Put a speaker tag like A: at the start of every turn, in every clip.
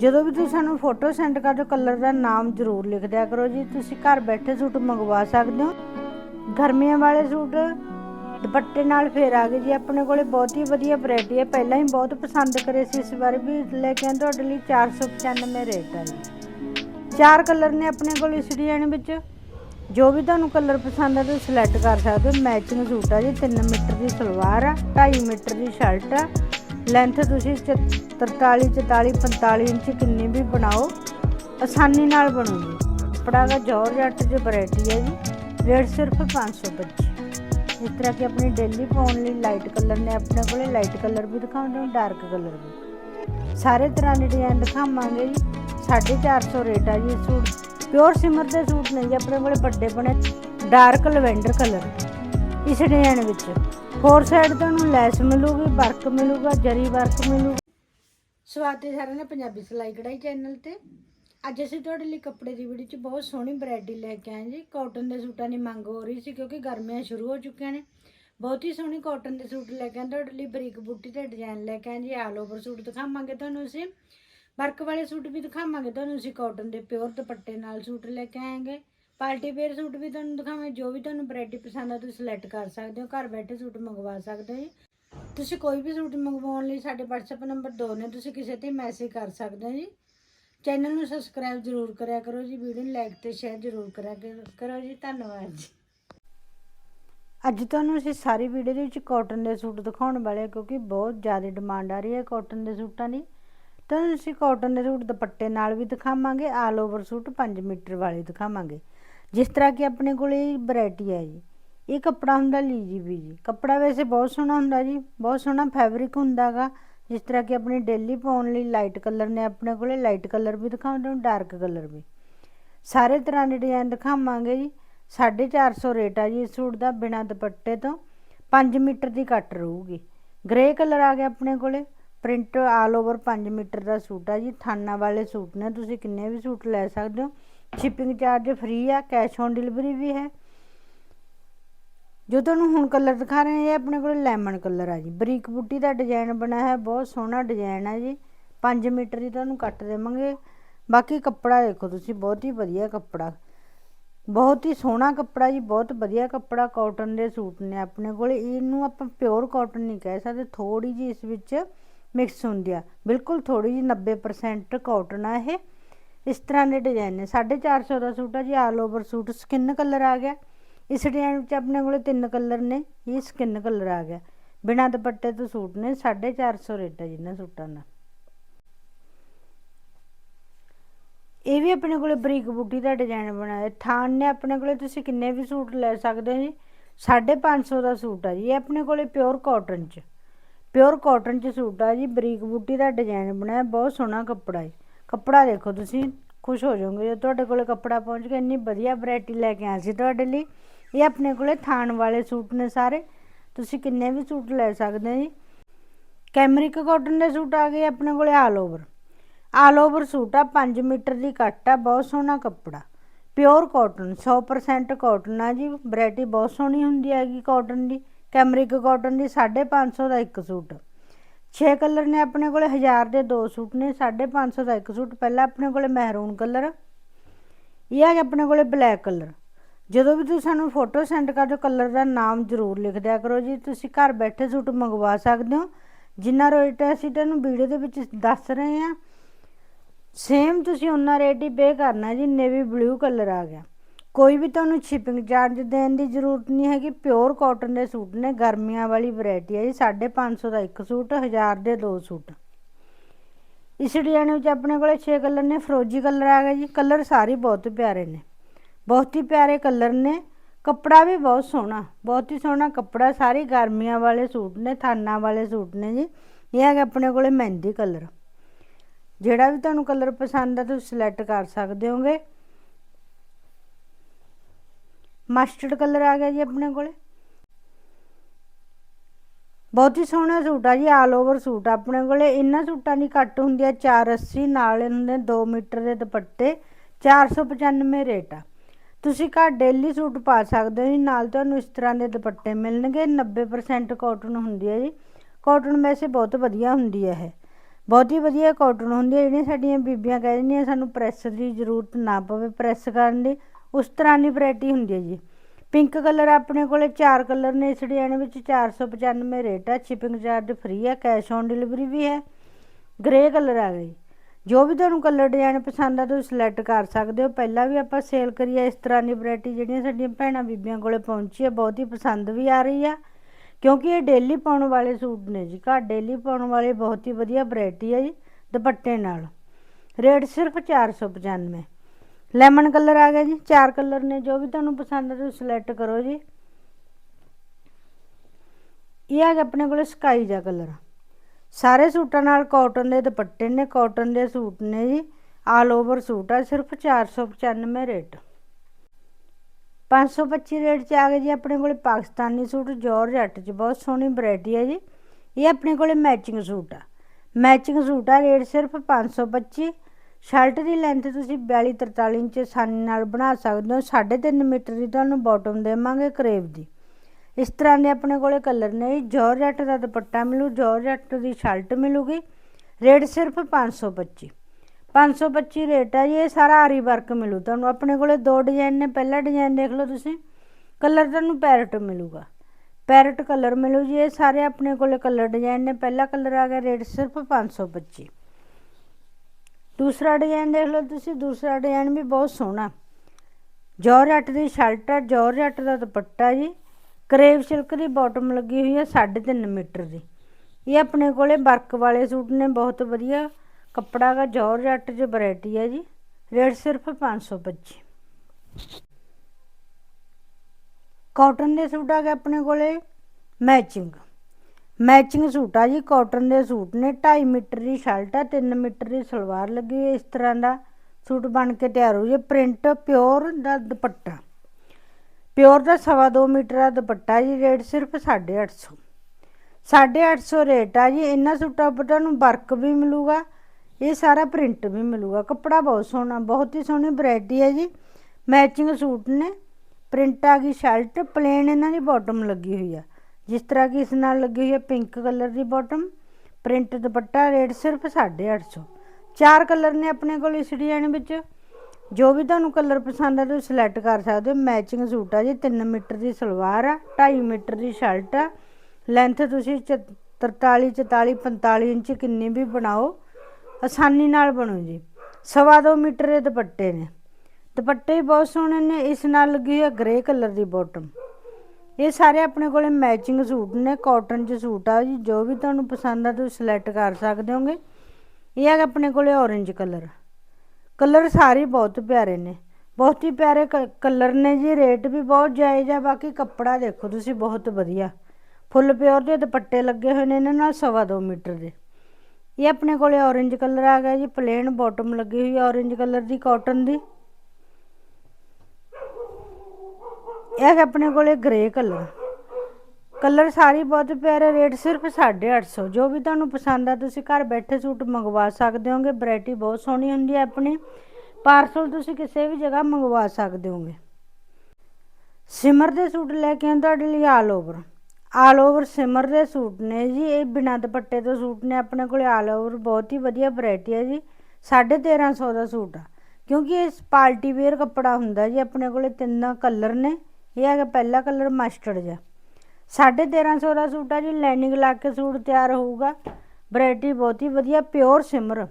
A: ਜਦੋਂ ਵੀ ਤੁਸੀਂ ਸਾਨੂੰ ਫੋਟੋ ਸੈਂਡ ਕਰਦੇ ਹੋ ਕਲਰ ਦਾ ਨਾਮ ਜ਼ਰੂਰ ਲਿਖ ਦਿਆ ਕਰੋ ਜੀ। ਤੁਸੀਂ ਘਰ ਬੈਠੇ ਸੂਟ ਮੰਗਵਾ ਸਕਦੇ ਹੋ। ਗਰਮੀਆਂ ਵਾਲੇ ਸੂਟ ਦੁਪੱਟੇ ਨਾਲ ਫੇਰ ਆ ਗਏ ਜੀ। ਆਪਣੇ ਕੋਲੇ ਬਹੁਤ ਹੀ ਵਧੀਆ ਵੈਰਾਈਟੀ ਹੈ। ਪਹਿਲਾਂ ਹੀ ਬਹੁਤ ਪਸੰਦ ਕਰੇ ਸੀ, ਇਸ ਵਾਰ ਵੀ ਲੈ ਕੇ ਆਏ ਤੁਹਾਡੇ ਲਈ 495 ਰੇਟ ਹੈ ਜੀ। ਚਾਰ ਕਲਰ ਨੇ ਆਪਣੇ ਕੋਲ ਇਸ ਡਿਜ਼ਾਈਨ ਵਿੱਚ। ਜੋ ਵੀ ਤੁਹਾਨੂੰ ਕਲਰ ਪਸੰਦ ਹੈ ਤੁਸੀਂ ਸਿਲੈਕਟ ਕਰ ਸਕਦੇ ਹੋ। ਮੈਚਿੰਗ ਸੂਟ ਆ ਜੀ। 3 ਮੀਟਰ ਦੀ ਸਲਵਾਰ ਆ 2.5 ਮੀਟਰ ਦੀ ਸ਼ਰਟ ਆ। ਲੈਂਥ ਤੁਸੀਂ 43 44 45 ਇੰਚ ਕਿੰਨੀ ਵੀ ਬਣਾਓ, ਆਸਾਨੀ ਨਾਲ ਬਣੂਗੀ। ਕੱਪੜਾ ਦਾ ਜੋਰਜੱਟ ਦੀ ਵੈਰਾਈਟੀ ਹੈ ਜੀ। ਰੇਟ ਸਿਰਫ 525 ਇਸ ਤਰ੍ਹਾਂ ਕਿ ਆਪਣੀ ਡੇਲੀ ਪਾਉਣ ਲਈ ਲਾਈਟ ਕਲਰ ਨੇ ਆਪਣੇ ਕੋਲੇ। ਲਾਈਟ ਕਲਰ ਵੀ ਦਿਖਾਉਂਦੇ ਹਾਂ ਡਾਰਕ ਕਲਰ ਵੀ। ਸਾਰੇ ਤਰ੍ਹਾਂ ਦੇ ਡਿਜ਼ਾਈਨ ਦਿਖਾਵਾਂਗੇ ਜੀ। 450 ਰੇਟ ਆ ਜੀ ਸੂਟ। ਪਿਓਰ ਸਿਮਰ ਦੇ ਸੂਟ ਨੇ ਜੀ, ਆਪਣੇ ਕੋਲੇ ਵੱਡੇ ਬਣੇ ਡਾਰਕ ਲਵੈਂਡਰ ਕਲਰ ਇਸ ਡਿਜ਼ਾਈਨ ਵਿੱਚ। ਹੋਰ ਸਾਈਡ ਤੁਹਾਨੂੰ ਲੈਸ ਮਿਲੂਗੀ, ਵਰਕ ਮਿਲੂਗਾ, ਜਰੀ ਵਰਕ ਮਿਲੂਗਾ। ਸਵਾਗਤ ਹੈ ਸਾਰਿਆਂ ਦਾ ਪੰਜਾਬੀ ਸਿਲਾਈ ਕਢਾਈ ਚੈਨਲ ਤੇ। ਅੱਜ ਅਸੀਂ ਤੁਹਾਡੇ ਲਈ ਕੱਪੜੇ ਦੀ ਵੀਡੀਓ 'ਚ ਬਹੁਤ ਸੋਹਣੀ ਵੈਰਾਈਟੀ ਲੈ ਕੇ ਆਏ ਜੀ। ਕਾਟਨ ਦੇ ਸੂਟਾਂ ਦੀ ਮੰਗ ਹੋ ਰਹੀ ਸੀ ਕਿਉਂਕਿ ਗਰਮੀਆਂ ਸ਼ੁਰੂ ਹੋ ਚੁੱਕੀਆਂ ਨੇ। ਬਹੁਤ ਹੀ ਸੋਹਣੀ ਕਾਟਨ ਦੇ ਸੂਟ ਲੈ ਕੇ ਆਏ। ਤੁਹਾਡੇ ਲਈ ਬਰੀਕ ਬੂਟੀ ਤੇ ਡਿਜ਼ਾਈਨ ਲੈ ਕੇ ਆਏ ਜੀ। ਆਲ ਓਵਰ ਸੂਟ ਦਿਖਾਵਾਂਗੇ ਤੁਹਾਨੂੰ ਅਸੀਂ। ਵਰਕ ਵਾਲੇ ਸੂਟ ਵੀ ਦਿਖਾਵਾਂਗੇ ਤੁਹਾਨੂੰ ਅਸੀਂ। ਕਾਟਨ ਦੇ ਪਿਓਰ ਦੁਪੱਟੇ ਨਾਲ ਸੂਟ ਲੈ ਕੇ ਆਏਗੇ। ਪਾਰਟੀ ਵੇਅਰ ਸੂਟ ਵੀ ਤੁਹਾਨੂੰ ਦਿਖਾਵਾਂਗੇ ਜੋ ਵੀ ਤੁਹਾਨੂੰ ਵੈਰਾਈਟੀ ਪਸੰਦ ਆ, ਤੁਸੀਂ ਸਿਲੈਕਟ ਕਰ ਸਕਦੇ ਹੋ, ਘਰ ਬੈਠੇ ਸੂਟ ਮੰਗਵਾ ਸਕਦੇ ਹੋ। ਜੀ ਤੁਸੀਂ ਕੋਈ ਵੀ ਸੂਟ ਮੰਗਵਾਉਣ ਲਈ ਸਾਡੇ WhatsApp ਨੰਬਰ ਦੋ ਨੇ, ਤੁਸੀਂ ਕਿਸੇ ਤੇ ਮੈਸੇਜ ਕਰ ਸਕਦੇ ਹੋ ਜੀ। ਚੈਨਲ ਨੂੰ ਸਬਸਕ੍ਰਾਈਬ ਜ਼ਰੂਰ ਕਰਿਆ ਕਰੋ ਜੀ ਵੀਡੀਓ ਨੂੰ ਲਾਈਕ ਤੇ ਸ਼ੇਅਰ ਜ਼ਰੂਰ ਕਰਿਆ ਕਰੋ ਜੀ, ਧੰਨਵਾਦ ਜੀ। ਅੱਜ ਤੁਹਾਨੂੰ ਅਸੀਂ ਸਾਰੀ ਵੀਡੀਓ ਦੇ ਵਿੱਚ ਕਾਟਨ ਦੇ ਸੂਟ ਦਿਖਾਉਣ ਵਾਲੇ ਕਿਉਂਕਿ ਬਹੁਤ ਜ਼ਿਆਦਾ ਡਿਮਾਂਡ ਆ ਰਹੀ ਹੈ ਕਾਟਨ ਦੇ ਸੂਟਾਂ ਦੀ। ਤੁਹਾਨੂੰ ਅਸੀਂ ਕਾਟਨ ਦੇ ਸੂਟ ਦੁਪੱਟੇ ਨਾਲ ਵੀ ਦਿਖਾਵਾਂਗੇ ਆਲ ਓਵਰ ਸੂਟ 5 ਮੀਟਰ ਵਾਲੇ ਦਿਖਾਵਾਂਗੇ। ਜਿਸ ਤਰ੍ਹਾਂ ਕਿ ਆਪਣੇ ਕੋਲ ਇਹ ਵੈਰਾਈਟੀ ਹੈ ਜੀ। ਇਹ ਕੱਪੜਾ ਹੁੰਦਾ ਲੀਜੀ ਵੀ ਜੀ ਕੱਪੜਾ ਵੈਸੇ ਬਹੁਤ ਸੋਹਣਾ ਹੁੰਦਾ ਜੀ, ਬਹੁਤ ਸੋਹਣਾ ਫੈਬਰਿਕ ਹੁੰਦਾਗਾ ਜਿਸ ਤਰ੍ਹਾਂ ਕਿ ਆਪਣੀ ਡੇਲੀ ਪਾਉਣ ਲਈ ਲਾਈਟ ਕਲਰ ਨੇ ਆਪਣੇ ਕੋਲੇ ਲਾਈਟ ਕਲਰ ਵੀ ਦਿਖਾਉਂਦੇ ਹਾਂ ਡਾਰਕ ਕਲਰ ਵੀ। ਸਾਰੇ ਤਰ੍ਹਾਂ ਦੇ ਡਿਜ਼ਾਈਨ ਦਿਖਾਵਾਂਗੇ ਜੀ। 450 ਰੇਟ ਆ ਜੀ ਇਸ ਸੂਟ ਦਾ, ਬਿਨਾ ਦੁਪੱਟੇ ਤੋਂ। 5 ਮੀਟਰ ਦੀ ਕੱਟ ਰਹੂਗੀ। ਗ੍ਰੇ ਕਲਰ ਆ ਗਿਆ ਆਪਣੇ ਕੋਲੇ। ਪ੍ਰਿੰਟ ਆਲ ਓਵਰ 5 ਮੀਟਰ ਦਾ ਸੂਟ ਆ ਜੀ। ਥਾਨਾ ਵਾਲੇ ਸੂਟ ਨੇ, ਤੁਸੀਂ ਕਿੰਨੇ ਵੀ ਸੂਟ ਲੈ ਸਕਦੇ ਹੋ। ਸ਼ਿਪਿੰਗ ਚਾਰਜ ਫ੍ਰੀ ਆ ਕੈਸ਼ ਔਨ ਡਿਲੀਵਰੀ ਵੀ ਹੈ। ਜੋ ਤੁਹਾਨੂੰ ਹੁਣ ਕਲਰ ਦਿਖਾ ਰਹੇ ਹਾਂ, ਇਹ ਆਪਣੇ ਕੋਲ ਲੈਮਨ ਕਲਰ ਆ ਜੀ। ਬਰੀਕ ਬੂਟੀ ਦਾ ਡਿਜ਼ਾਈਨ ਬਣਾਇਆ ਹੈ ਬਹੁਤ ਸੋਹਣਾ ਡਿਜ਼ਾਈਨ ਆ ਜੀ। 5 ਮੀਟਰ ਦੀ ਤੁਹਾਨੂੰ ਕੱਟ ਦੇਵਾਂਗੇ। ਬਾਕੀ ਕੱਪੜਾ ਦੇਖੋ ਤੁਸੀਂ, ਬਹੁਤ ਹੀ ਵਧੀਆ ਕੱਪੜਾ। ਬਹੁਤ ਹੀ ਸੋਹਣਾ ਕੱਪੜਾ ਜੀ, ਬਹੁਤ ਵਧੀਆ ਕੱਪੜਾ ਕਾਟਨ ਦੇ ਸੂਟ ਨੇ ਆਪਣੇ ਕੋਲ। ਇਹਨੂੰ ਆਪਾਂ ਪਿਓਰ ਕਾਟਨ ਨਹੀਂ ਕਹਿ ਸਕਦੇ ਥੋੜੀ ਜੀ ਇਸ ਵਿੱਚ ਮਿਕਸ ਹੁੰਦੀ ਆ। ਬਿਲਕੁਲ ਥੋੜੀ ਜੀ 90% ਕਾਟਨ ਆ ਇਹ। ਇਸ ਤਰ੍ਹਾਂ ਦੇ ਡਿਜ਼ਾਈਨ ਨੇ। 450 ਦਾ ਸੂਟ ਆ ਜੀ all over suit. Skin colour ਆ ਗਿਆ। ਇਸ ਡਿਜ਼ਾਈਨ ਵਿੱਚ ਆਪਣੇ ਕੋਲੇ ਤਿੰਨ ਕਲਰ ਨੇ। ਇਹ ਸਕਿਨ ਕਲਰ ਆ ਗਿਆ। ਬਿਨਾਂ ਦੁਪੱਟੇ ਤੋਂ ਸੂਟ ਨੇ। 450 ਰੇਟ ਹੈ ਜਿੰਨਾ ਸੂਟਾਂ ਦਾ। ਇਹ ਵੀ ਆਪਣੇ ਕੋਲੇ ਬਰੀਕ ਬੂਟੀ ਦਾ ਡਿਜ਼ਾਈਨ ਬਣਾਇਆ। ਥਾਨ ਨੇ ਆਪਣੇ ਕੋਲੇ ਤੁਸੀਂ ਕਿੰਨੇ ਵੀ ਸੂਟ ਲੈ ਸਕਦੇ ਹੋ ਜੀ? 550 ਦਾ ਸੂਟ ਆ ਜੀ। ਇਹ ਆਪਣੇ ਕੋਲੇ ਪਿਓਰ ਕਾਟਨ ਚ। ਪਿਓਰ ਕਾਟਨ ਚ ਸੂਟ ਆ ਜੀ। ਬਰੀਕ ਬੂਟੀ ਦਾ ਡਿਜ਼ਾਈਨ ਬਣਾਇਆ। ਬਹੁਤ ਸੋਹਣਾ ਕੱਪੜਾ ਹੈ। ਕੱਪੜਾ ਦੇਖੋ ਤੁਸੀਂ, ਖੁਸ਼ ਹੋ ਜਾਓਗੇ। ਜੇ ਤੁਹਾਡੇ ਕੋਲੇ ਕੱਪੜਾ ਪਹੁੰਚ ਗਿਆ, ਇੰਨੀ ਵਧੀਆ ਵੈਰਾਈਟੀ ਲੈ ਕੇ ਆਏ ਸੀ ਤੁਹਾਡੇ ਲਈ। ਇਹ ਆਪਣੇ ਕੋਲੇ ਥਾਣ ਵਾਲੇ ਸੂਟ ਨੇ ਸਾਰੇ। ਤੁਸੀਂ ਕਿੰਨੇ ਵੀ ਸੂਟ ਲੈ ਸਕਦੇ ਜੀ। ਕੈਮਰਿਕ ਕਾਟਨ ਦੇ ਸੂਟ ਆ ਗਏ ਆਪਣੇ ਕੋਲੇ all over all over suit ਆ 5 ਮੀਟਰ ਦੀ ਕੱਟ ਆ, ਬਹੁਤ ਸੋਹਣਾ ਕੱਪੜਾ। ਪਿਓਰ ਕਾਟਨ 100% ਕਾਟਨ ਆ ਜੀ। ਵੈਰਾਈਟੀ ਬਹੁਤ ਸੋਹਣੀ ਹੁੰਦੀ ਹੈਗੀ ਕਾਟਨ ਦੀ। ਕੈਮਰਿਕ ਕਾਟਨ ਦੀ 550 ਦਾ ਇੱਕ ਸੂਟ। 6 ਕਲਰ ਨੇ ਆਪਣੇ ਕੋਲੇ 1000 ਦੇ ਦੋ ਸੂਟ ਨੇ 550 ਦਾ ਇੱਕ ਸੂਟ, ਪਹਿਲਾਂ ਆਪਣੇ ਕੋਲੇ ਮਹਿਰੂਨ ਕਲਰ, ਇਹ ਆ ਆਪਣੇ ਕੋਲੇ ਬਲੈਕ ਕਲਰ। ਜਦੋਂ ਵੀ ਤੁਸੀਂ ਸਾਨੂੰ ਫੋਟੋ ਸੈਂਡ ਕਰ ਦਿਓ, ਕਲਰ ਦਾ ਨਾਮ ਜ਼ਰੂਰ ਲਿਖ ਦਿਆ ਕਰੋ ਜੀ। ਤੁਸੀਂ ਘਰ ਬੈਠੇ ਸੂਟ ਮੰਗਵਾ ਸਕਦੇ ਹੋ। ਜਿੰਨਾ ਰੇਟ ਹੈ, ਅਸੀਂ ਤੁਹਾਨੂੰ ਵੀਡੀਓ ਦੇ ਵਿੱਚ ਦੱਸ ਰਹੇ ਹਾਂ। ਸੇਮ ਤੁਸੀਂ ਉਹਨਾਂ ਰੇਟ ਹੀ ਪੇ ਕਰਨਾ ਜੀ ਨੇਵੀ ਬਲੂ ਕਲਰ ਆ ਗਿਆ। ਕੋਈ ਵੀ ਤੁਹਾਨੂੰ ਸ਼ਿਪਿੰਗ ਚਾਰਜ ਦੇਣ ਦੀ ਜ਼ਰੂਰਤ ਨਹੀਂ ਹੈਗੀ ਪਿਓਰ ਕਾਟਨ ਦੇ ਸੂਟ ਨੇ, ਗਰਮੀਆਂ ਵਾਲੀ ਵੈਰਾਈਟੀ ਹੈ ਜੀ 550 ਦਾ ਇੱਕ ਸੂਟ 1000 ਦੇ ਦੋ ਸੂਟ। ਇਸ ਡਿਜ਼ਾਈਨ ਵਿੱਚ ਆਪਣੇ ਕੋਲੇ 6 ਕਲਰ ਨੇ, ਫਰੋਜੀ ਕਲਰ ਆ ਗਿਆ ਜੀ ਕਲਰ ਸਾਰੇ ਬਹੁਤ ਪਿਆਰੇ ਨੇ। ਬਹੁਤ ਹੀ ਪਿਆਰੇ ਕਲਰ ਨੇ, ਕੱਪੜਾ ਵੀ ਬਹੁਤ ਸੋਹਣਾ, ਬਹੁਤ ਹੀ ਸੋਹਣਾ ਕੱਪੜਾ, ਸਾਰੇ ਗਰਮੀਆਂ ਵਾਲੇ ਸੂਟ ਨੇ, ਥਾਨਾਂ ਵਾਲੇ ਸੂਟ ਨੇ ਜੀ, ਇਹ ਹੈਗਾ ਆਪਣੇ ਕੋਲੇ ਮਹਿੰਦੀ ਕਲਰ ਜਿਹੜਾ ਵੀ ਤੁਹਾਨੂੰ ਕਲਰ ਪਸੰਦ ਆ, ਤੁਸੀਂ ਸਿਲੈਕਟ ਕਰ ਸਕਦੇ ਹੋਗੇ। ਮਸਟਰਡ ਕਲਰ ਆ ਗਿਆ ਜੀ ਆਪਣੇ ਕੋਲੇ। ਬਹੁਤ ਹੀ ਸੋਹਣਾ ਸੂਟ ਆ ਜੀ ਆਲ ਓਵਰ ਸੂਟ ਆਪਣੇ ਕੋਲੇ। ਇਹਨਾਂ ਸੂਟਾਂ ਦੀ ਕੱਟ ਹੁੰਦੀ ਆ 480 ਨਾਲ ਹੁੰਦੇ 2 ਮੀਟਰ ਦੇ ਦੁਪੱਟੇ 495 ਰੇਟ ਆ। ਤੁਸੀਂ ਘਰ ਡੇਲੀ ਸੂਟ ਪਾ ਸਕਦੇ ਹੋ ਜੀ, ਨਾਲ ਤੁਹਾਨੂੰ ਇਸ ਤਰ੍ਹਾਂ ਦੇ ਦੁਪੱਟੇ ਮਿਲਣਗੇ। 90% ਕਾਟਨ ਹੁੰਦੀ ਹੈ ਜੀ। ਕਾਟਨ ਵੈਸੇ ਬਹੁਤ ਵਧੀਆ ਹੁੰਦੀ ਹੈ ਇਹ। ਬਹੁਤ ਹੀ ਵਧੀਆ ਕਾਟਨ ਹੁੰਦੀ ਹੈ ਜਿਹੜੀਆਂ ਸਾਡੀਆਂ ਬੀਬੀਆਂ ਕਹਿ ਦਿੰਦੀਆਂ, ਸਾਨੂੰ ਪ੍ਰੈਸ ਦੀ ਜ਼ਰੂਰਤ ਨਾ ਪਵੇ ਪ੍ਰੈਸ ਕਰਨ ਦੀ। ਉਸ ਤਰ੍ਹਾਂ ਦੀ ਵੈਰਾਈਟੀ ਹੁੰਦੀ ਹੈ ਜੀ। ਪਿੰਕ ਕਲਰ ਆਪਣੇ ਕੋਲੇ ਚਾਰ ਕਲਰ ਨੇ, ਇਸ ਡਿਜ਼ਾਈਨ ਵਿੱਚ 495 ਰੇਟ ਆ। ਸ਼ਿਪਿੰਗ ਚਾਰਜ ਫ੍ਰੀ ਆ ਕੈਸ਼ ਔਨ ਡਿਲੀਵਰੀ ਵੀ ਹੈ। ਗ੍ਰੇ ਕਲਰ ਆ ਗਈ। ਜੋ ਵੀ ਤੁਹਾਨੂੰ ਕਲਰ ਡਿਜ਼ਾਈਨ ਪਸੰਦ ਆ, ਤੁਸੀਂ ਸਿਲੈਕਟ ਕਰ ਸਕਦੇ ਹੋ। ਪਹਿਲਾਂ ਵੀ ਆਪਾਂ ਸੇਲ ਕਰੀ ਆ ਇਸ ਤਰ੍ਹਾਂ ਦੀ ਵੈਰਾਈਟੀ ਜਿਹੜੀਆਂ ਸਾਡੀਆਂ ਭੈਣਾਂ ਬੀਬੀਆਂ ਕੋਲੇ ਪਹੁੰਚੀ ਆ, ਬਹੁਤ ਹੀ ਪਸੰਦ ਵੀ ਆ ਰਹੀ ਆ। ਕਿਉਂਕਿ ਇਹ ਡੇਲੀ ਪਾਉਣ ਵਾਲੇ ਸੂਟ ਨੇ ਜੀ। ਘਰ ਡੇਲੀ ਪਾਉਣ ਵਾਲੇ ਬਹੁਤ ਹੀ ਵਧੀਆ ਵੈਰਾਈਟੀ ਹੈ ਜੀ, ਦੁਪੱਟੇ ਨਾਲ। ਰੇਟ ਸਿਰਫ 495 ਲੈਮਨ ਕਲਰ ਆ ਗਿਆ ਜੀ, ਚਾਰ ਕਲਰ ਨੇ ਜੋ ਵੀ ਤੁਹਾਨੂੰ ਪਸੰਦ ਆ ਤੁਸੀਂ ਸਿਲੈਕਟ ਕਰੋ ਜੀ। ਇਹ ਆ ਗਿਆ ਆਪਣੇ ਕੋਲ ਸਕਾਈ ਜਾ ਕਲਰ। ਸਾਰੇ ਸੂਟਾਂ ਨਾਲ ਕਾਟਨ ਦੇ ਦੁਪੱਟੇ ਨੇ ਕਾਟਨ ਦੇ ਸੂਟ ਨੇ ਜੀ। ਆਲ ਓਵਰ ਸੂਟ ਆ, ਸਿਰਫ 495 ਰੇਟ। 525 ਰੇਟ ਚ ਆ ਗਏ ਜੀ ਆਪਣੇ ਕੋਲੇ ਪਾਕਿਸਤਾਨੀ ਸੂਟ ਜੋਰਜੱਟ ਚ ਬਹੁਤ ਸੋਹਣੀ ਵੈਰਾਈਟੀ ਹੈ ਜੀ। ਇਹ ਆਪਣੇ ਕੋਲੇ ਮੈਚਿੰਗ ਸੂਟ ਆ। ਮੈਚਿੰਗ ਸੂਟ ਆ, ਰੇਟ ਸਿਰਫ 525 ਸ਼ਰਟ ਦੀ ਲੈਂਥ ਤੁਸੀਂ 42 43 ਇੰਚ ਆਸਾਨੀ ਨਾਲ ਬਣਾ ਸਕਦੇ ਹੋ। 3.5 ਮੀਟਰ ਦੀ ਤੁਹਾਨੂੰ ਬਾਟਮ ਦੇਵਾਂਗੇ ਕਰੇਵ ਦੀ। ਇਸ ਤਰ੍ਹਾਂ ਦੇ ਆਪਣੇ ਕੋਲੇ ਕਲਰ ਨੇ ਜੀ। ਜੋਰਜੱਟ ਦਾ ਦੁਪੱਟਾ ਮਿਲੂ ਜੋਰਜੱਟ ਦੀ ਸ਼ਰਟ ਮਿਲੂਗੀ। ਰੇਟ ਸਿਰਫ 525 525 ਰੇਟ ਹੈ ਜੀ, ਇਹ ਸਾਰਾ ਆਰੀ ਵਰਕ ਮਿਲੂ ਤੁਹਾਨੂੰ। ਆਪਣੇ ਕੋਲੇ ਦੋ ਡਿਜ਼ਾਈਨ ਨੇ, ਪਹਿਲਾ ਡਿਜ਼ਾਈਨ ਦੇਖ ਲਓ ਤੁਸੀਂ। ਕਲਰ ਤੁਹਾਨੂੰ ਪੈਰਟ ਮਿਲੂਗਾ। ਪੈਰਟ ਕਲਰ ਮਿਲੂ ਜੀ, ਇਹ ਸਾਰੇ ਆਪਣੇ ਕੋਲੇ ਕਲਰ ਡਿਜ਼ਾਈਨ ਨੇ। ਪਹਿਲਾ ਕਲਰ ਆ ਗਿਆ ਰੇਟ ਸਿਰਫ 525 ਦੂਸਰਾ ਡਿਜ਼ਾਈਨ ਦੇਖ ਲਓ, ਤੁਸੀਂ ਦੂਸਰਾ ਡਿਜ਼ਾਈਨ ਵੀ ਬਹੁਤ ਸੋਹਣਾ। ਜੋਰਜੱਟ ਦੀ ਸ਼ਰਟ ਹੈ ਜੋਰਜੱਟ ਦਾ ਦੁਪੱਟਾ ਜੀ। ਕਰੇਵ ਸਿਲਕ ਦੀ ਬਾਟਮ ਲੱਗੀ ਹੋਈ ਹੈ 3.5 ਮੀਟਰ ਦੀ। ਇਹ ਆਪਣੇ ਕੋਲੇ ਵਰਕ ਵਾਲੇ ਸੂਟ ਨੇ, ਬਹੁਤ ਵਧੀਆ ਕੱਪੜਾ ਦਾ ਜੋਰਜੱਟ ਚ ਵੈਰਾਈਟੀ ਹੈ ਜੀ। ਰੇਟ ਸਿਰਫ 525 ਕਾਟਨ ਦੇ ਸੂਟ ਆ ਗਏ ਆਪਣੇ ਕੋਲੇ ਮੈਚਿੰਗ ਮੈਚਿੰਗ ਸੂਟ ਆ ਜੀ ਕਾਟਨ ਦੇ ਸੂਟ ਨੇ 2.5 ਮੀਟਰ ਦੀ ਸ਼ਰਟ ਆ 3 ਮੀਟਰ ਦੀ ਸਲਵਾਰ ਲੱਗੀ ਹੋਈ ਇਸ ਤਰ੍ਹਾਂ ਦਾ। ਸੂਟ ਬਣ ਕੇ ਤਿਆਰ ਹੋ ਜੇ ਪ੍ਰਿੰਟ ਪਿਓਰ ਦਾ ਦੁਪੱਟਾ। ਪਿਓਰ ਦਾ ਸਵਾ 2 ਮੀਟਰ ਦਾ ਦੁਪੱਟਾ ਜੀ ਰੇਟ ਸਿਰਫ 850 850 ਰੇਟ ਆ ਜੀ, ਇਹਨਾਂ ਸੂਟਾਂ ਉੱਪਰ ਤੁਹਾਨੂੰ ਵਰਕ ਵੀ ਮਿਲੂਗਾ, ਇਹ ਸਾਰਾ ਪ੍ਰਿੰਟ ਵੀ ਮਿਲੂਗਾ। ਕੱਪੜਾ ਬਹੁਤ ਸੋਹਣਾ, ਬਹੁਤ ਹੀ ਸੋਹਣੀ ਵੈਰਾਈਟੀ ਹੈ ਜੀ। ਮੈਚਿੰਗ ਸੂਟ ਨੇ ਪ੍ਰਿੰਟ ਆ ਗਈ ਸ਼ਰਟ ਪਲੇਨ ਇਹਨਾਂ ਦੀ ਬਾਟਮ ਲੱਗੀ ਹੋਈ ਆ। ਜਿਸ ਤਰ੍ਹਾਂ ਕਿ ਇਸ ਨਾਲ ਲੱਗੀ ਹੋਈ ਹੈ ਪਿੰਕ ਕਲਰ ਦੀ ਬਾਟਮ, ਪ੍ਰਿੰਟ ਦੁਪੱਟਾ ਰੇਟ ਸਿਰਫ 850 ਚਾਰ ਕਲਰ ਨੇ ਆਪਣੇ ਕੋਲ ਇਸ ਡਿਜ਼ਾਈਨ ਵਿੱਚ। ਜੋ ਵੀ ਤੁਹਾਨੂੰ ਕਲਰ ਪਸੰਦ ਆ, ਤੁਸੀਂ ਸਿਲੈਕਟ ਕਰ ਸਕਦੇ ਹੋ। ਮੈਚਿੰਗ ਸੂਟ ਆ ਜੀ 3 ਮੀਟਰ ਦੀ ਸਲਵਾਰ ਆ 2.5 ਮੀਟਰ ਦੀ ਸ਼ਰਟ ਆ। ਲੈਂਥ ਤੁਸੀਂ 43 44 45 ਇੰਚ ਕਿੰਨੀ ਵੀ ਬਣਾਓ, ਆਸਾਨੀ ਨਾਲ ਬਣੋ ਜੀ। ਸਵਾ 2 ਮੀਟਰ ਦੇ ਦੁਪੱਟੇ ਨੇ। ਦੁਪੱਟੇ ਵੀ ਬਹੁਤ ਸੋਹਣੇ ਨੇ। ਇਸ ਨਾਲ ਲੱਗੀ ਹੋਈ ਹੈ ਗ੍ਰੇ ਕਲਰ ਦੀ ਬਾਟਮ। ਇਹ ਸਾਰੇ ਆਪਣੇ ਕੋਲੇ ਮੈਚਿੰਗ ਸੂਟ ਨੇ ਕਾਟਨ ਚ ਸੂਟ ਆ ਜੀ, ਜੋ ਵੀ ਤੁਹਾਨੂੰ ਪਸੰਦ ਆ ਤੁਸੀਂ ਸਿਲੈਕਟ ਕਰ ਸਕਦੇ ਹੋਗੇ। ਇਹ ਹੈ ਆਪਣੇ ਕੋਲੇ orange ਕਲਰ ਕਲਰ ਸਾਰੇ ਬਹੁਤ ਪਿਆਰੇ ਨੇ। ਬਹੁਤ ਹੀ ਪਿਆਰੇ ਕਲਰ ਨੇ ਜੀ ਰੇਟ ਵੀ ਬਹੁਤ ਜਾਇਜ਼ ਆ, ਬਾਕੀ ਕੱਪੜਾ ਦੇਖੋ ਤੁਸੀਂ ਬਹੁਤ ਵਧੀਆ। ਫੁੱਲ ਪਿਓਰ ਦੇ ਦੁਪੱਟੇ ਲੱਗੇ ਹੋਏ ਨੇ ਇਹਨਾਂ ਨਾਲ ਸਵਾ ਦੋ ਮੀਟਰ ਦੇ। ਇਹ ਆਪਣੇ ਕੋਲੇ orange ਕਲਰ ਆ ਗਿਆ ਜੀ ਪਲੇਨ ਬਾਟਮ ਲੱਗੀ ਹੋਈ ਹੈ orange ਕਲਰ ਦੀ ਕਾਟਨ ਦੀ। ਇਹ ਆਪਣੇ ਕੋਲੇ ਗ੍ਰੇ ਕਲਰ ਕਲਰ ਸਾਰੀ ਬਹੁਤ ਪਿਆਰੇ ਰੇਟ ਸਿਰਫ 850 ਜੋ ਵੀ ਤੁਹਾਨੂੰ ਪਸੰਦ ਆ, ਤੁਸੀਂ ਘਰ ਬੈਠੇ ਸੂਟ ਮੰਗਵਾ ਸਕਦੇ ਹੋਗੇ। ਵੈਰਾਈਟੀ ਬਹੁਤ ਸੋਹਣੀ ਹੁੰਦੀ ਹੈ ਆਪਣੀ। ਪਾਰਸਲ ਤੁਸੀਂ ਕਿਸੇ ਵੀ ਜਗ੍ਹਾ ਮੰਗਵਾ ਸਕਦੇ ਹੋਗੇ। ਸਿਮਰ ਦੇ ਸੂਟ ਲੈ ਕੇ ਆਂ ਤੁਹਾਡੇ ਲਈ ਆਲ ਓਵਰ ਆਲ ਓਵਰ ਸਿਮਰ ਦੇ ਸੂਟ ਨੇ ਜੀ। ਇਹ ਬਿਨਾਂ ਦੁਪੱਟੇ ਤੋਂ ਸੂਟ ਨੇ। ਆਪਣੇ ਕੋਲੇ ਆਲ ਓਵਰ ਬਹੁਤ ਹੀ ਵਧੀਆ ਵੈਰਾਈਟੀ ਹੈ ਜੀ। 1350 ਦਾ ਸੂਟ ਆ। ਕਿਉਂਕਿ ਇਹ ਪਾਰਟੀ ਵੇਅਰ ਕੱਪੜਾ ਹੁੰਦਾ ਜੀ। ਆਪਣੇ ਕੋਲੇ ਤਿੰਨ ਕਲਰ ਨੇ। ਇਹ ਹੈਗਾ ਪਹਿਲਾ ਕਲਰ ਮਸਟਰਡ ਜਿਹਾ। 1350 ਦਾ ਸੂਟ ਆ ਜੀ, ਲਾਈਨਿੰਗ ਲਾ ਕੇ ਸੂਟ ਤਿਆਰ ਹੋਊਗਾ। ਵੈਰਾਈਟੀ ਬਹੁਤ ਹੀ ਵਧੀਆ, ਪਿਓਰ ਸਿਮਰ।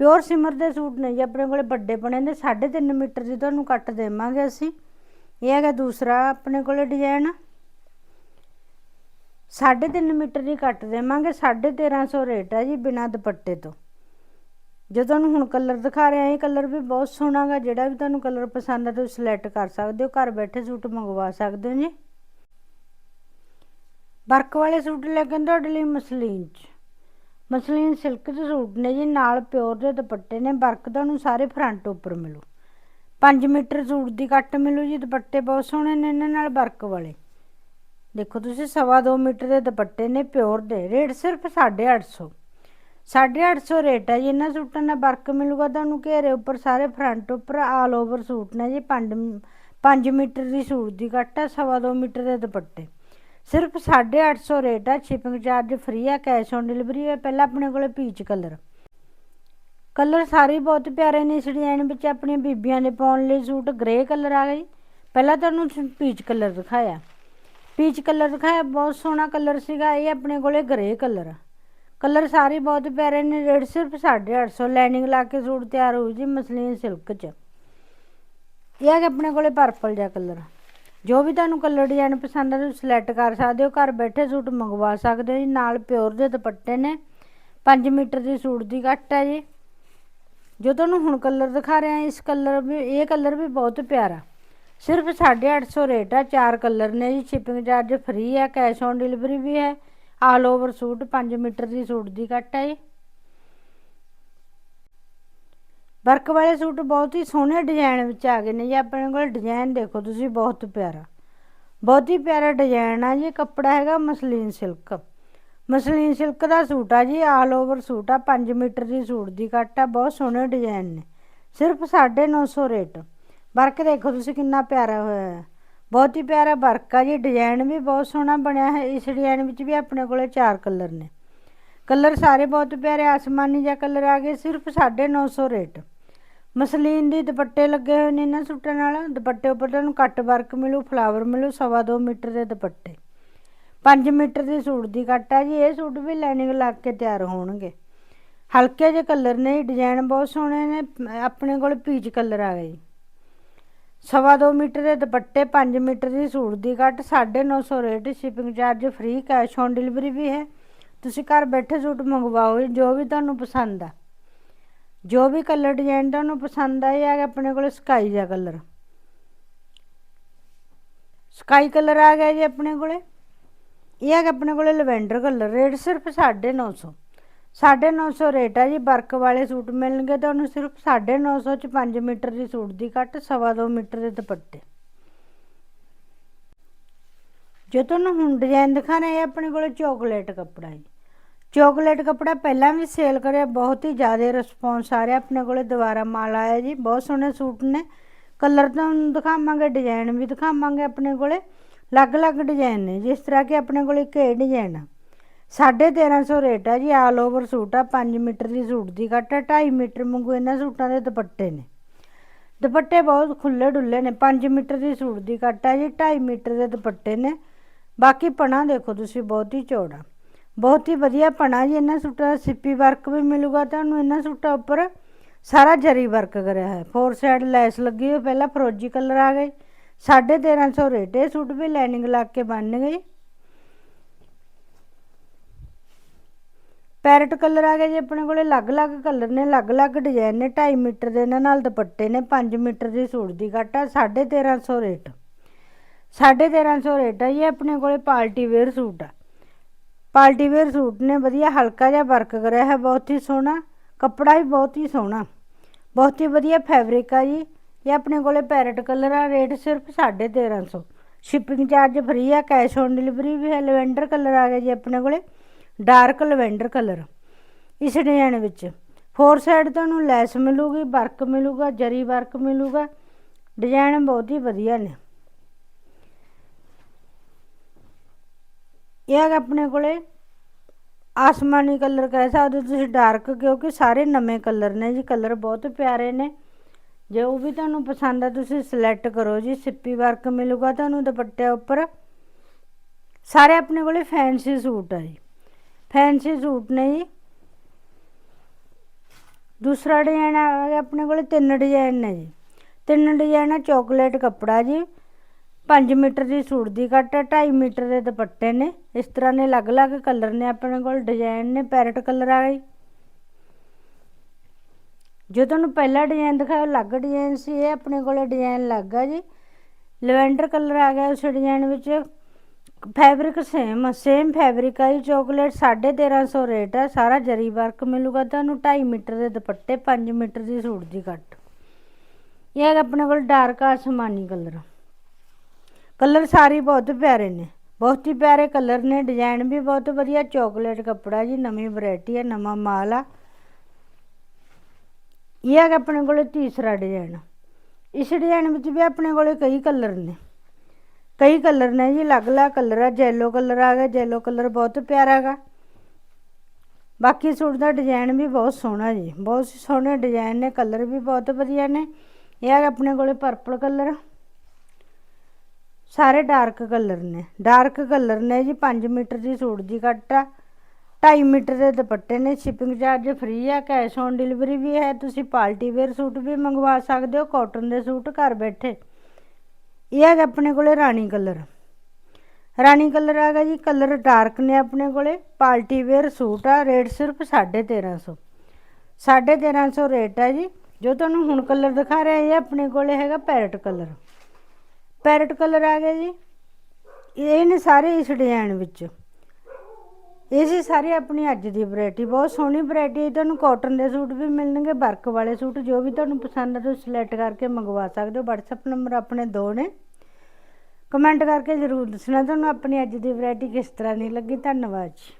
A: ਪਿਓਰ ਸਿਮਰ ਦੇ ਸੂਟ ਨੇ ਜੀ, ਆਪਣੇ ਕੋਲੇ ਵੱਡੇ ਬਣੇ ਨੇ 3.5 ਮੀਟਰ ਦੀ ਤੁਹਾਨੂੰ ਕੱਟ ਦੇਵਾਂਗੇ ਅਸੀਂ। ਇਹ ਹੈਗਾ ਦੂਸਰਾ ਆਪਣੇ ਕੋਲੇ ਡਿਜ਼ਾਈਨ। 3.5 ਮੀਟਰ ਦੀ ਕੱਟ ਦੇਵਾਂਗੇ 1350 ਰੇਟ ਹੈ ਜੀ ਬਿਨਾਂ ਦੁਪੱਟੇ ਤੋਂ। ਜੋ ਤੁਹਾਨੂੰ ਹੁਣ ਕਲਰ ਦਿਖਾ ਰਿਹਾ, ਇਹ ਕਲਰ ਵੀ ਬਹੁਤ ਸੋਹਣਾ ਗਾ, ਜਿਹੜਾ ਵੀ ਤੁਹਾਨੂੰ ਕਲਰ ਪਸੰਦ ਆ, ਤੁਸੀਂ ਸਿਲੈਕਟ ਕਰ ਸਕਦੇ ਹੋ, ਘਰ ਬੈਠੇ ਸੂਟ ਮੰਗਵਾ ਸਕਦੇ ਹੋ ਜੀ। ਵਰਕ ਵਾਲੇ ਸੂਟ ਲੈ ਕੇ ਤੁਹਾਡੇ ਲਈ ਮਸਲੀਨ ਚ। ਮਸਲੀਨ ਸਿਲਕ ਦੇ ਸੂਟ ਨੇ ਜੀ, ਨਾਲ ਪਿਓਰ ਦੇ ਦੁਪੱਟੇ ਨੇ, ਵਰਕ ਤੁਹਾਨੂੰ ਸਾਰੇ ਫਰੰਟ ਉੱਪਰ ਮਿਲੂ। 5 ਮੀਟਰ ਸੂਟ ਦੀ ਕੱਟ ਮਿਲੂ ਜੀ, ਦੁਪੱਟੇ ਬਹੁਤ ਸੋਹਣੇ ਨੇ ਇਹਨਾਂ ਨਾਲ ਵਰਕ ਵਾਲੇ। ਦੇਖੋ ਤੁਸੀਂ ਸਵਾ 2 ਮੀਟਰ ਦੇ ਦੁਪੱਟੇ ਨੇ ਪਿਓਰ ਦੇ, ਰੇਟ ਸਿਰਫ 850 850 ਰੇਟ ਹੈ ਜੀ। ਇਹਨਾਂ ਸੂਟਾਂ ਦਾ ਵਰਕ ਮਿਲੂਗਾ ਤੁਹਾਨੂੰ ਘੇਰੇ ਉੱਪਰ, ਸਾਰੇ ਫਰੰਟ ਉੱਪਰ ਆਲ ਓਵਰ ਸੂਟ ਨੇ ਜੀ। 5 5 ਮੀਟਰ ਦੀ ਸੂਟ ਦੀ ਕੱਟ ਹੈ, ਸਵਾ 2 ਮੀਟਰ ਦੇ ਦੁਪੱਟੇ। ਸਿਰਫ 850 ਰੇਟ ਆ ਸ਼ਿਪਿੰਗ ਚਾਰਜ ਫ੍ਰੀ ਆ ਕੈਸ਼ ਔਨ ਡਿਲੀਵਰੀ ਹੈ। ਪਹਿਲਾਂ ਆਪਣੇ ਕੋਲੇ ਪੀਚ ਕਲਰ ਕਲਰ ਸਾਰੇ ਬਹੁਤ ਪਿਆਰੇ ਨੇ। ਇਸ ਡਿਜ਼ਾਈਨ ਵਿੱਚ ਆਪਣੀਆਂ ਬੀਬੀਆਂ ਨੇ ਪਾਉਣ ਲਈ ਸੂਟ ਗ੍ਰੇ ਕਲਰ ਆ ਗਈ ਪਹਿਲਾਂ ਤੁਹਾਨੂੰ ਪੀਚ ਕਲਰ ਦਿਖਾਇਆ। ਪੀਚ ਕਲਰ ਦਿਖਾਇਆ। ਬਹੁਤ ਸੋਹਣਾ ਕਲਰ ਸੀਗਾ। ਇਹ ਆਪਣੇ ਕੋਲੇ ਗ੍ਰੇ ਕਲਰ ਆ। ਕਲਰ ਸਾਰੇ ਬਹੁਤ ਪਿਆਰੇ ਨੇ ਰੇਟ ਸਿਰਫ 850 ਲਾਈਨਿੰਗ ਲਾ ਕੇ ਸੂਟ ਤਿਆਰ ਹੋਊ ਜੀ ਮਸਲੀਨ ਸਿਲਕ 'ਚ। ਇਹ ਆ ਕਿ ਆਪਣੇ ਕੋਲੇ ਪਰਪਲ ਜਿਹਾ ਕਲਰ। ਜੋ ਵੀ ਤੁਹਾਨੂੰ ਕਲਰ ਡਿਜ਼ਾਈਨ ਪਸੰਦ ਆ, ਤੁਸੀਂ ਸਿਲੈਕਟ ਕਰ ਸਕਦੇ ਹੋ। ਘਰ ਬੈਠੇ ਸੂਟ ਮੰਗਵਾ ਸਕਦੇ ਹੋ ਜੀ, ਨਾਲ ਪਿਓਰ ਦੇ ਦੁਪੱਟੇ ਨੇ। 5 ਮੀਟਰ ਦੀ ਸੂਟ ਦੀ ਕੱਟ ਹੈ ਜੀ। ਜੋ ਤੁਹਾਨੂੰ ਹੁਣ ਕਲਰ ਦਿਖਾ ਰਿਹਾ, ਇਸ ਕਲਰ ਵੀ, ਇਹ ਕਲਰ ਵੀ ਬਹੁਤ ਪਿਆਰਾ। ਸਿਰਫ 850 ਰੇਟ ਆ, ਚਾਰ ਕਲਰ ਨੇ ਜੀ। ਸ਼ਿਪਿੰਗ ਚਾਰਜ ਫ੍ਰੀ ਹੈ ਕੈਸ਼ ਔਨ ਡਿਲੀਵਰੀ ਵੀ ਹੈ। ਆਲ ਓਵਰ ਸੂਟ 5 ਮੀਟਰ ਦੀ ਸੂਟ ਦੀ ਕੱਟ ਹੈ ਜੀ। ਵਰਕ ਵਾਲੇ ਸੂਟ ਬਹੁਤ ਹੀ ਸੋਹਣੇ ਡਿਜ਼ਾਈਨ ਵਿੱਚ ਆ ਗਏ ਨੇ ਜੀ। ਆਪਣੇ ਕੋਲ ਡਿਜ਼ਾਈਨ ਦੇਖੋ ਤੁਸੀਂ, ਬਹੁਤ ਪਿਆਰਾ। ਬਹੁਤ ਹੀ ਪਿਆਰਾ ਡਿਜ਼ਾਈਨ ਆ ਜੀ। ਕੱਪੜਾ ਹੈਗਾ ਮਸਲੀਨ ਸਿਲਕ। ਮਸਲੀਨ ਸਿਲਕ ਦਾ ਸੂਟ ਆ ਜੀ, ਆਲ ਓਵਰ ਸੂਟ ਆ 5 ਮੀਟਰ ਦੀ ਸੂਟ ਦੀ ਕੱਟ ਆ। ਬਹੁਤ ਸੋਹਣੇ ਡਿਜ਼ਾਈਨ ਨੇ। ਸਿਰਫ 950 ਰੇਟ। ਵਰਕ ਦੇਖੋ ਤੁਸੀਂ ਕਿੰਨਾ ਪਿਆਰਾ ਹੋਇਆ ਹੈ। ਬਹੁਤ ਹੀ ਪਿਆਰਾ ਵਰਕ ਆ ਜੀ ਡਿਜ਼ਾਈਨ ਵੀ ਬਹੁਤ ਸੋਹਣਾ ਬਣਿਆ ਹੈ, ਇਸ ਡਿਜ਼ਾਈਨ ਵਿੱਚ ਵੀ ਆਪਣੇ ਕੋਲੇ ਚਾਰ ਕਲਰ ਨੇ। ਕਲਰ ਸਾਰੇ ਬਹੁਤ ਪਿਆਰੇ, ਆਸਮਾਨੀ ਜਿਹਾ ਕਲਰ ਆ ਗਏ, ਸਿਰਫ 950 ਰੇਟ। ਮਸਲੀਨ ਦੀ ਦੁਪੱਟੇ ਲੱਗੇ ਹੋਏ ਨੇ ਇਹਨਾਂ ਸੂਟਾਂ ਨਾਲ, ਦੁਪੱਟੇ ਉੱਪਰ ਤੁਹਾਨੂੰ ਕੱਟ ਵਰਕ ਮਿਲੂ ਫਲਾਵਰ ਮਿਲੂ, ਸਵਾ ਦੋ ਮੀਟਰ ਦੇ ਦੁਪੱਟੇ। 5 ਮੀਟਰ ਦੀ ਸੂਟ ਦੀ ਕੱਟ ਆ ਜੀ, ਇਹ ਸੂਟ ਵੀ ਲਾਈਨਿੰਗ ਲੱਗ ਕੇ ਤਿਆਰ ਹੋਣਗੇ। ਹਲਕੇ ਜਿਹੇ ਕਲਰ ਨੇ ਡਿਜ਼ਾਈਨ ਬਹੁਤ ਸੋਹਣੇ ਨੇ, ਆਪਣੇ ਕੋਲ ਪੀਚ ਕਲਰ ਆ ਗਏ। ਸਵਾ ਦੋ ਮੀਟਰ ਦੇ ਦੁਪੱਟੇ 5 ਮੀਟਰ ਦੀ suit the cut 950 rate shipping charge free cash on delivery ਵੀ ਹੈ। ਤੁਸੀਂ ਘਰ ਬੈਠੇ ਸੂਟ ਮੰਗਵਾਓ ਜੋ ਵੀ ਤੁਹਾਨੂੰ ਪਸੰਦ ਆ। ਜੋ ਵੀ ਕਲਰ ਡਿਜ਼ਾਈਨ ਤੁਹਾਨੂੰ ਪਸੰਦ ਆਏ ਆ ਆਪਣੇ ਕੋਲ ਸਕਾਈ ਦਾ ਕਲਰ ਸਕਾਈ ਕਲਰ ਆ ਗਿਆ ਜੀ ਆਪਣੇ ਕੋਲੇ। ਇਹ ਹੈ ਆਪਣੇ ਕੋਲੇ ਲਵੈਂਡਰ ਕਲਰ ਰੇਟ ਸਿਰਫ 950 950 ਰੇਟ ਆ ਜੀ, ਵਰਕ ਵਾਲੇ ਸੂਟ ਮਿਲਣਗੇ ਤੁਹਾਨੂੰ ਸਿਰਫ 950 ਚ 5 ਮੀਟਰ ਦੀ ਸੂਟ ਦੀ ਕੱਟ ਸਵਾ ਦੋ ਮੀਟਰ ਦੇ ਦੁਪੱਟੇ। ਜੇ ਤੁਹਾਨੂੰ ਹੁਣ ਡਿਜ਼ਾਈਨ ਦਿਖਾਣਾ ਹੈ ਆਪਣੇ ਕੋਲ ਚਾਕਲੇਟ ਕੱਪੜਾ ਹੈ ਚਾਕਲੇਟ ਕੱਪੜਾ ਪਹਿਲਾਂ ਵੀ ਸੇਲ ਕਰਿਆ, ਬਹੁਤ ਹੀ ਜ਼ਿਆਦਾ ਰਿਸਪੌਂਸ ਆ ਰਿਹਾ, ਆਪਣੇ ਕੋਲੇ ਦੁਬਾਰਾ ਮਾਲ ਆਇਆ ਜੀ, ਬਹੁਤ ਸੋਹਣੇ ਸੂਟ ਨੇ। ਕਲਰ ਤੁਹਾਨੂੰ ਦਿਖਾਵਾਂਗੇ ਡਿਜ਼ਾਈਨ ਵੀ ਦਿਖਾਵਾਂਗੇ ਆਪਣੇ ਕੋਲੇ। ਅਲੱਗ-ਅਲੱਗ ਡਿਜ਼ਾਈਨ ਨੇ, ਜਿਸ ਤਰ੍ਹਾਂ ਕਿ ਆਪਣੇ ਕੋਲ ਇੱਕ ਇਹ ਡਿਜ਼ਾਈਨ ਆ। 1350 ਰੇਟ ਆ ਜੀ ਆਲ ਓਵਰ ਸੂਟ ਆ 5 ਮੀਟਰ ਦੀ ਸੂਟ ਦੀ ਕੱਟ ਆ 2.5 ਮੀਟਰ ਮੰਗੂ ਇਹਨਾਂ ਸੂਟਾਂ ਦੇ ਦੁਪੱਟੇ ਨੇ। ਦੁਪੱਟੇ ਬਹੁਤ ਖੁੱਲੇ ਡੁੱਲੇ ਨੇ 5 ਮੀਟਰ ਦੀ ਸੂਟ ਦੀ ਕੱਟ ਆ ਜੀ 2.5 ਮੀਟਰ ਦੇ ਦੁਪੱਟੇ ਨੇ। ਬਾਕੀ ਪਣਾ ਦੇਖੋ ਤੁਸੀਂ, ਬਹੁਤ ਹੀ ਚੌੜਾ। ਬਹੁਤ ਹੀ ਵਧੀਆ ਪਣਾ ਜੀ, ਇਹਨਾਂ ਸੂਟਾਂ ਦਾ ਸਿੱਪੀ ਵਰਕ ਵੀ ਮਿਲੂਗਾ ਤੁਹਾਨੂੰ, ਇਹਨਾਂ ਸੂਟਾਂ ਉੱਪਰ ਸਾਰਾ ਜਰੀ ਵਰਕ ਕਰਿਆ ਹੈ ਫੋਰ ਸਾਈਡ ਲੈਸ ਲੱਗੀ ਹੋਈ, ਪਹਿਲਾਂ ਫਰੋਜੀ ਕਲਰ ਆ ਗਈ 1350 ਰੇਟ, ਇਹ ਸੂਟ ਵੀ ਲਾਈਨਿੰਗ ਲਾ ਕੇ ਬਣ ਗਈ ਪੈਰਟ ਕਲਰ ਆ ਗਿਆ ਜੀ ਆਪਣੇ ਕੋਲੇ, ਅਲੱਗ-ਅਲੱਗ ਕਲਰ ਨੇ, ਅਲੱਗ-ਅਲੱਗ ਡਿਜ਼ਾਈਨ ਨੇ 2.5 ਮੀਟਰ ਦੇ ਇਹਨਾਂ ਨਾਲ ਦੁਪੱਟੇ ਨੇ 5 ਮੀਟਰ ਦੀ ਸੂਟ ਦੀ ਕੱਟ ਆ 1350 ਰੇਟ। 1350 ਰੇਟ ਆ ਇਹ ਆਪਣੇ ਕੋਲੇ ਪਾਰਟੀ ਵੇਅਰ ਸੂਟ ਆ। ਪਾਰਟੀ ਵੇਅਰ ਸੂਟ ਨੇ, ਵਧੀਆ ਹਲਕਾ ਜਿਹਾ ਵਰਕ ਕਰਿਆ ਹੈ ਬਹੁਤ ਹੀ ਸੋਹਣਾ, ਕੱਪੜਾ ਵੀ ਬਹੁਤ ਹੀ ਸੋਹਣਾ, ਬਹੁਤ ਹੀ ਵਧੀਆ ਫੈਬਰਿਕ ਆ ਜੀ। ਇਹ ਆਪਣੇ ਕੋਲੇ ਪੈਰਟ ਕਲਰ ਆ, ਰੇਟ ਸਿਰਫ 1350 ਸ਼ਿਪਿੰਗ ਚਾਰਜ ਫ੍ਰੀ ਆ, ਕੈਸ਼ ਔਨ ਡਿਲੀਵਰੀ ਵੀ ਹੈ, ਲੈਵੈਂਡਰ ਕਲਰ ਆ ਗਿਆ ਜੀ ਆਪਣੇ ਕੋਲੇ। Dark lavender colour. ਇਸ ਡਿਜ਼ਾਈਨ ਵਿੱਚ ਫੋਰ ਸਾਈਡ ਤੁਹਾਨੂੰ ਲੈਸ ਮਿਲੂਗੀ, ਵਰਕ ਮਿਲੂਗਾ, ਜਰੀ ਵਰਕ ਮਿਲੂਗਾ। ਡਿਜ਼ਾਈਨ ਬਹੁਤ ਹੀ ਵਧੀਆ ਨੇ। ਇਹ ਆਪਣੇ ਕੋਲੇ ਆਸਮਾਨੀ ਕਲਰ ਕਹਿ ਸਕਦੇ ਹੋ ਤੁਸੀਂ, ਡਾਰਕ, ਕਿਉਂਕਿ ਸਾਰੇ ਨਵੇਂ ਕਲਰ ਨੇ ਜੀ, ਕਲਰ ਬਹੁਤ ਪਿਆਰੇ ਨੇ। ਜੇ ਉਹ ਵੀ ਤੁਹਾਨੂੰ ਪਸੰਦ ਆ, ਤੁਸੀਂ ਸਿਲੈਕਟ ਕਰੋ ਜੀ, ਸਿੱਪੀ ਵਰਕ ਮਿਲੂਗਾ ਤੁਹਾਨੂੰ ਦੁਪੱਟੇ ਉੱਪਰ। ਸਾਰੇ ਆਪਣੇ ਕੋਲੇ ਫੈਂਸੀ ਸੂਟ ਆ ਜੀ। ਫੈਂਸੀ ਸੂਟ ਨੇ ਜੀ। ਦੂਸਰਾ ਡਿਜ਼ਾਈਨ ਆ ਗਿਆ ਆਪਣੇ ਕੋਲ, ਤਿੰਨ ਡਿਜ਼ਾਈਨ ਨੇ ਜੀ। ਤਿੰਨ ਡਿਜ਼ਾਈਨ ਆ ਚਾਕਲੇਟ ਕੱਪੜਾ ਜੀ। 5 ਮੀਟਰ ਦੀ ਸੂਟ ਦੀ ਕੱਟ 2.5 ਮੀਟਰ ਦੇ ਦੁਪੱਟੇ ਨੇ। ਇਸ ਤਰ੍ਹਾਂ ਦੇ ਅਲੱਗ-ਅਲੱਗ ਕਲਰ ਨੇ ਆਪਣੇ ਕੋਲ ਡਿਜ਼ਾਈਨ ਨੇ ਪੈਰਟ ਕਲਰ ਆ ਗਈ ਜੋ ਤੁਹਾਨੂੰ ਪਹਿਲਾ ਡਿਜ਼ਾਈਨ ਦਿਖਾਇਆ ਅਲੱਗ ਡਿਜ਼ਾਈਨ ਸੀ, ਇਹ ਆਪਣੇ ਕੋਲੇ ਡਿਜ਼ਾਈਨ ਲੱਗਾ ਜੀ। ਲਵੈਂਡਰ ਕਲਰ ਆ ਗਿਆ ਉਸ ਡਿਜ਼ਾਈਨ ਵਿੱਚ। ਫੈਬਰਿਕ ਸੇਮ ਸੇਮ ਫੈਬਰਿਕ ਆ ਜੀ ਚਾਕਲੇਟ 1350 ਰੇਟ ਆ, ਸਾਰਾ ਜਰੀ ਵਰਕ ਮਿਲੂਗਾ ਤੁਹਾਨੂੰ 2.5 ਮੀਟਰ ਦੇ ਦੁਪੱਟੇ 5 ਮੀਟਰ ਦੀ ਸੂਟ ਦੀ ਕੱਟ ਇਹ ਹੈ ਆਪਣੇ ਕੋਲ ਡਾਰਕ ਆਸਮਾਨੀ ਕਲਰ ਕਲਰ ਸਾਰੇ ਬਹੁਤ ਪਿਆਰੇ ਨੇ, ਬਹੁਤ ਹੀ ਪਿਆਰੇ ਕਲਰ ਨੇ ਡਿਜ਼ਾਈਨ ਵੀ ਬਹੁਤ ਵਧੀਆ ਚਾਕਲੇਟ ਕੱਪੜਾ ਜੀ, ਨਵੀਂ ਵੈਰਾਈਟੀ ਹੈ ਨਵਾਂ ਮਾਲ ਆ। ਇਹ ਹੈ ਆਪਣੇ ਕੋਲ ਤੀਸਰਾ ਡਿਜ਼ਾਈਨ ਇਸ ਡਿਜ਼ਾਈਨ ਵਿੱਚ ਵੀ ਆਪਣੇ ਕੋਲ ਕਈ ਕਲਰ ਨੇ। ਕਈ ਕਲਰ ਨੇ ਜੀ ਅਲੱਗ-ਅਲੱਗ ਕਲਰ ਆ ਜੈਲੋ ਕਲਰ ਆ ਗਿਆ ਜੈਲੋ ਕਲਰ ਬਹੁਤ ਪਿਆਰਾ ਹੈਗਾ। ਬਾਕੀ ਸੂਟ ਦਾ ਡਿਜ਼ਾਈਨ ਵੀ ਬਹੁਤ ਸੋਹਣਾ ਜੀ, ਬਹੁਤ ਸੋਹਣੇ ਡਿਜ਼ਾਈਨ ਨੇ, ਕਲਰ ਵੀ ਬਹੁਤ ਵਧੀਆ ਨੇ। ਇਹ ਹੈਗਾ ਆਪਣੇ ਕੋਲੇ ਪਰਪਲ ਕਲਰ। ਸਾਰੇ ਡਾਰਕ ਕਲਰ ਨੇ ਡਾਰਕ ਕਲਰ ਨੇ ਜੀ 5 ਮੀਟਰ ਦੀ ਸੂਟ ਦੀ ਕੱਟ ਆ। 2.5 ਮੀਟਰ ਦੇ ਦੁਪੱਟੇ ਨੇ ਸ਼ਿਪਿੰਗ ਚਾਰਜ ਫ੍ਰੀ ਆ ਕੈਸ਼ ਔਨ ਡਿਲੀਵਰੀ ਵੀ ਹੈ, ਤੁਸੀਂ ਪਾਰਟੀ ਵੇਅਰ ਸੂਟ ਵੀ ਮੰਗਵਾ ਸਕਦੇ ਹੋ ਕਾਟਨ ਦੇ ਸੂਟ ਘਰ ਬੈਠੇ। ਇਹ ਹੈਗਾ ਆਪਣੇ ਕੋਲੇ ਰਾਣੀ ਕਲਰ। ਰਾਣੀ ਕਲਰ ਆ ਗਿਆ ਜੀ, ਕਲਰ ਡਾਰਕ ਨੇ ਆਪਣੇ ਕੋਲੇ। ਪਾਰਟੀ ਵੇਅਰ ਸੂਟ ਆ, ਰੇਟ ਸਿਰਫ 1350 1350 ਰੇਟ ਆ ਜੀ। ਜੋ ਤੁਹਾਨੂੰ ਹੁਣ ਕਲਰ ਦਿਖਾ ਰਿਹਾ, ਇਹ ਆਪਣੇ ਕੋਲੇ ਹੈਗਾ ਪੈਰਟ ਕਲਰ। ਪੈਰਟ ਕਲਰ ਆ ਗਿਆ ਜੀ। ਇਹ ਨੇ ਸਾਰੇ ਇਸ ਡਿਜ਼ਾਈਨ ਵਿੱਚ। ਇਹ ਸੀ ਸਾਰੀ ਆਪਣੀ ਅੱਜ ਦੀ ਵੈਰਾਈਟੀ ਬਹੁਤ ਸੋਹਣੀ ਵੈਰਾਈਟੀ ਹੈ। ਤੁਹਾਨੂੰ ਕਾਟਨ ਦੇ ਸੂਟ ਵੀ ਮਿਲਣਗੇ ਵਰਕ ਵਾਲੇ ਸੂਟ ਜੋ ਵੀ ਤੁਹਾਨੂੰ ਪਸੰਦ ਹੈ ਤੁਸੀਂ ਸਿਲੈਕਟ ਕਰਕੇ ਮੰਗਵਾ ਸਕਦੇ ਹੋ। WhatsApp ਨੰਬਰ ਆਪਣੇ ਦੋ ਨੇ। ਕਮੈਂਟ ਕਰਕੇ ਜ਼ਰੂਰ ਦੱਸਣਾ ਤੁਹਾਨੂੰ ਆਪਣੀ ਅੱਜ ਦੀ ਵੈਰਾਈਟੀ ਕਿਸ ਤਰ੍ਹਾਂ ਦੀ ਲੱਗੀ। ਧੰਨਵਾਦ ਜੀ।